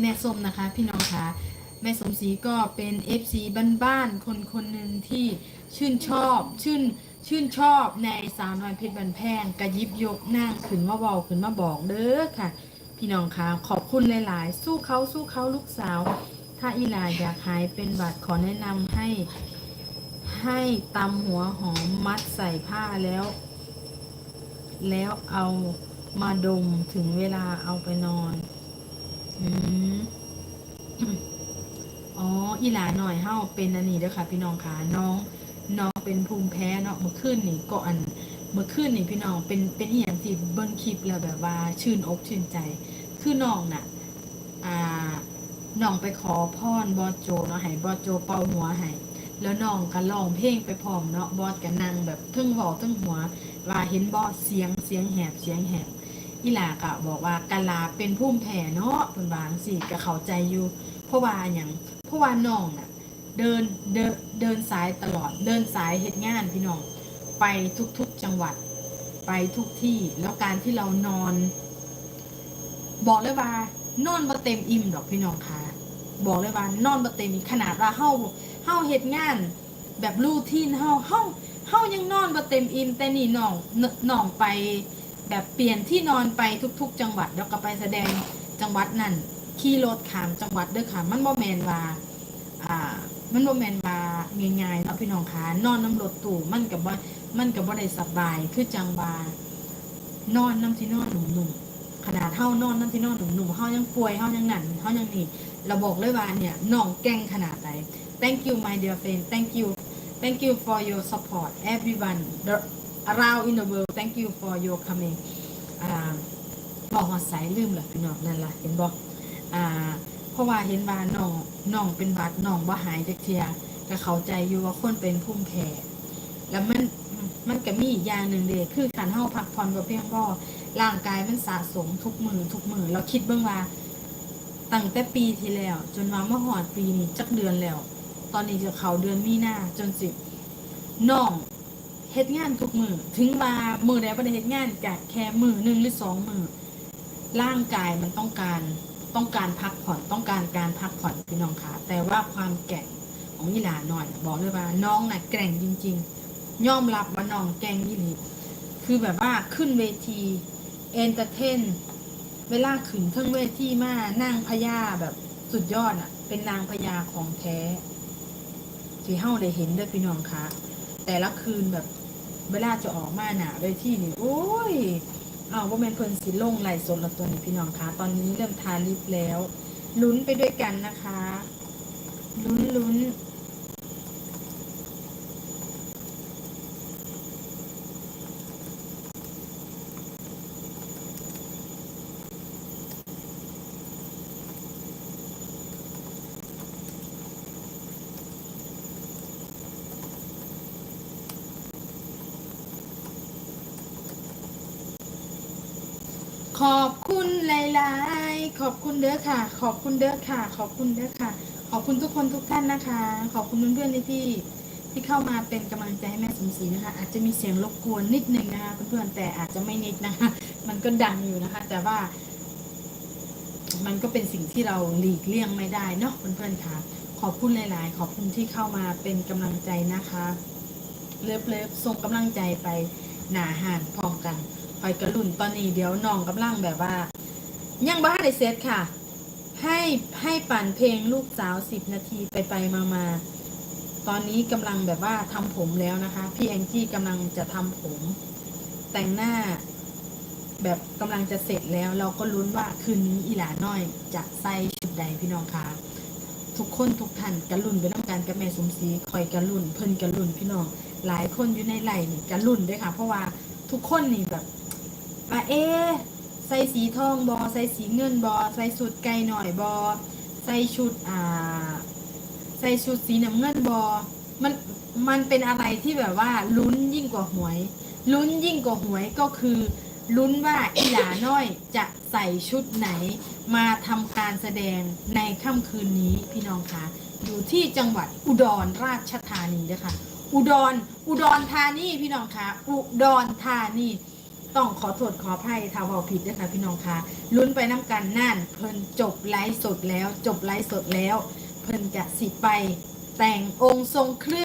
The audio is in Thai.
แม่ส้มนะคะ พี่น้องคะแม่สมศรีก็เป็น FC บ้านๆคนคนหนึ่งที่ชื่นชอบชื่นชื่นชอบในสาวน้อยเพชรบันแพงกระยิบยกนั่งขึ้นมาบอกขึ้นมาบอกเด้อค่ะ พี่น้องคะขอบคุณหลาย ๆ สู้เขาสู้เขาลูกสาว ถ้าอีหลาอยากหายเป็นหวัดขอแนะนำให้ ให้ตำหัวหอมมัดใส่ผ้าแล้ว แล้วเอามาดมถึงเวลาเอาไปนอน อืมอ๋อ อีหลาหน่อยเฮาเป็นอันนี้เด้อค่ะ พี่น้องค่ะน้องน้องเป็นภูมิแพ้เนาะเมื่อคืนนี่ก็อันเมื่อคืนนี่พี่น้องเป็นเป็นอีหยังที่เบิ่งคลิปแล้วแบบว่าชื่นอกชื่นใจ คือน้องน่ะ อ่าน้องไปขอพรบอโจเนาะให้บอโจเป่าหัวให้แล้วน้องก็ร้องเพลงไปพร้อมเนาะบอสก็นั่งแบบทึ่งเว้าเทึ่งหัว ว่าเห็นบอสเสียงเสียงแหบเสียงแหบ อีหลากะบอกว่ากะลาเป็นภูมิแพ้เนาะเพิ่นวาจังซี่ก็เข้าใจอยู่ เพราะว่าหยังเพราะว่าน้องน่ะเดินเดินเดินสายตลอดเดินสายเฮ็ดงานพี่น้องไปทุกๆจังหวัด ไปทุกที่แล้วการที่เรานอน บอกเลยว่านอนบ่เต็มอิ่มดอกพี่น้องคะบอกเลยว่านอนบ่เต็มอิ่มขนาดว่าเฮาเฮาเฮ็ดงาน แบบรูทีนเฮาเฮาเฮายังนอนบ่เต็มอิ่มแต่นี่น้องน้องไป แบบเปลี่ยนที่นอนไปทุก ๆ จังหวัดแล้วก็ไปแสดงจังหวัดนั่นขี่รถขามจังหวัดเด้อค่ะมันบ่แมนว่าอ่ามันบ่แมนว่าง่ายๆเนาะพี่น้องค่ะนอนน้ำรถตู้มันก็บ่มันก็บ่ได้สบายคือจังว่านอนน้ำที่นอนหนุ่มๆขนาดเฮานอนน้ำที่นอนหนุ่มๆเฮายังป่วยเฮายังนั่นเฮายังนี่เราบอกเลยว่าเนี่ยน้องแกงขนาดไหน thank you my dear friend thank you thank you for your support everyone the- around in the world thank you for your coming อ่าบอกหอดสายลืมเหรอพี่น้องนั่นล่ะเห็นบอกอ่าเพราะว่าเห็นว่าน้องน้องเป็นบาดน้องบ่หายจากเทียก็เข้าใจอยู่ว่าคนเป็นภูมิแพ้แล้วมันมันก็มีอีกอย่างหนึ่งเด้คือการเฮาพักผ่อนบ่เพียงพอร่างกายมันสะสมทุกมือทุกมือเราคิดเบิ่งว่าตั้งแต่ปีที่แล้ว จนว่าเมื่อหอดปีนี้จักเดือนแล้ว ตอนนี้จะเข้าเดือนมีหน้าจนสิน้อง เฮ็ดงานทุกมือถึงว่ามือใดบ่ได้เฮ็ดงานก็แค่มือหนึ่งหรือสองมือร่างกายมันต้องการต้องการพักผ่อนต้องการการพักผ่อนพี่น้องค่ะ แต่ว่าความแก่งของยีหลาหน่อย บอกเลยว่าน้องน่ะแกร่งจริง ๆ ยอมรับว่าน้องแกร่งยี่หลีคือแบบว่าขึ้นเวทีเอนเตอร์เทนเวลาขึ้นเครื่องเวทีมานั่งพญาแบบสุดยอดอะ เป็นนางพญาของแท้ที่เฮาได้เห็นเด้วยพี่น้องค่ะแต่ละคืนแบบ เวลาจะออกมาหนาเวทีนี่โอ้ยเอาว่าแมนเพิ่นสิลงไหลสดละตัวนี้พี่น้องคะตอนนี้เริ่มทาลิปแล้ว ลุ้นไปด้วยกันนะคะ ลุ้นลุ้น ขอบคุณหลายๆ ขอบคุณเด้อค่ะ ขอบคุณเด้อค่ะ ขอบคุณเด้อค่ะ ขอบคุณทุกคนทุกท่านนะคะ ขอบคุณเพื่อนๆที่ที่เข้ามาเป็นกำลังใจให้แม่สมศรีนะคะ อาจจะมีเสียงรบกวนนิดนึงนะคะเพื่อนๆแต่อาจจะไม่นิดนะคะ มันก็ดังอยู่นะคะ แต่ว่า มันก็เป็นสิ่งที่เราหลีกเลี่ยงไม่ได้เนาะเพื่อนๆค่ะ ขอบคุณหลาย ๆ ขอบคุณที่เข้ามาเป็นกำลังใจนะคะ เลิฟเลิฟส่งกำลังใจไปหนาหานพร้อมกัน คอยกระลุ่นตอนนี้เดี๋ยวน้องกำลังแบบว่า ยังบ้าได้เซตค่ะ ให้ให้ปั่นเพลงลูกสาวสิบนาทีไปไปมามาตอนนี้กำลังแบบว่าทำผมแล้วนะคะ พี่แองจี้กำลังจะทำผม แต่งหน้า แบบกำลังจะเสร็จแล้ว เราก็ลุ้นว่าคืนนี้อีหลาน้อยจะใส่ชุดใดพี่น้องคะทุกคนทุกท่านกระลุ่นไปน้ำการกับแม่สมศรีคอยกระลุ่นเพิ่นกระลุ่นพี่น้องหลายคนอยู่ในไหลนี่กระลุ่นด้วยค่ะ เพราะว่าทุกคนนี่แบบ ว่าเอ๊ใส่สีทองบอใส่สีเงินบอใส่ชุดไก่หน่อยบอใส่ชุดอ่า ใส่ชุดสีน้ำเงินบอมันมันเป็นอะไรที่แบบว่าลุ้นยิ่งกว่าหวย ลุ้นยิ่งกว่าหวยก็คือลุ้นว่าอีหลาน้อยจะใส่ชุดไหน มาทำการแสดงในค่ำคืนนี้พี่น้องคะอยู่ที่จังหวัดอุดรราชธานีนะคะอุดร อุดรธานีพี่น้องคะอุดรธานี ต้องขอโทษขออภัยถ้าเว้าผิดด้วยค่ะพี่น้องค่ะลุ้นไปน้ำกันนั่น เพิ่นจบไลฟ์สดแล้ว จบไลฟ์สดแล้ว เพิ่นจะสิไปแต่งองค์ทรงเครื่อง